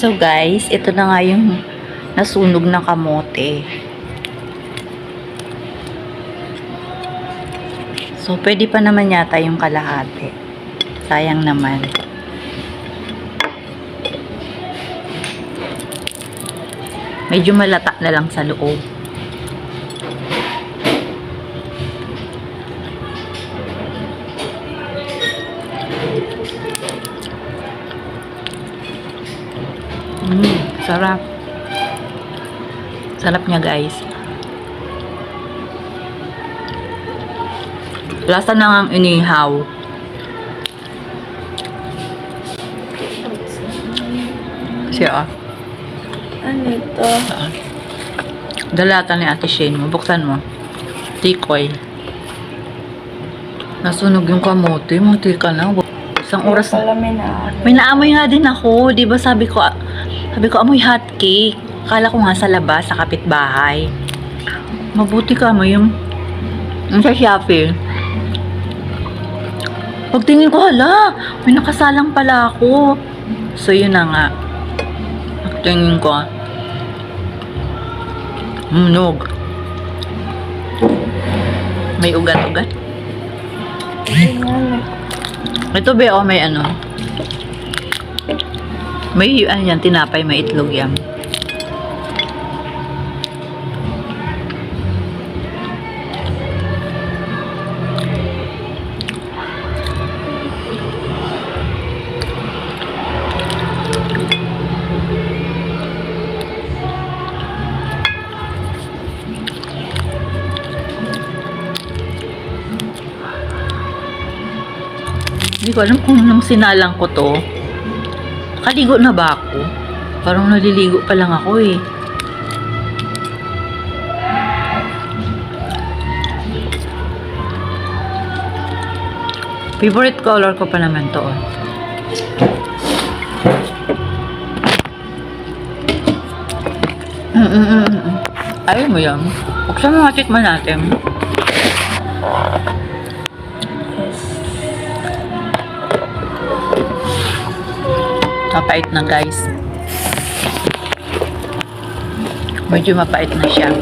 So guys, ito na nga yung nasunog na kamote. So, pwede pa naman yata yung kalahati. Sayang naman. Medyo malata na lang sa loob. Sarap. Sarap niya guys. Lasa na ang inihaw. Siya ah. Ano ito? Dalata ni Ate Shane mo. Buksan mo. Tikoy. Nasunog yung kamote. Muti ka na. Isang oras na. Pala may naamoy. May naamoy nga din ako. Di ba sabi ko, sabi ko amoy hot cake. Kala ko nga sa labas, sa kapitbahay. Mabuti ka mo yung, yung sa Shopee. Pagtingin ko, hala, may nakasalang pala ako. So, yun na nga. Pagtingin ko, munog. May ugat-ugat. Ito be, oh, may ano. May, ano yan, tinapay, may itlog yan. Hindi ko alam kung nung sinalang ko to, kaligo na ba ako? Parang naliligo pa lang ako eh. Favorite color ko pa naman to. oh. Mm, mm, mm, mm, mm. Ayaw mo yan. Buksan mo nga tikman natin. Mapait na guys. Medyo mapait na siya.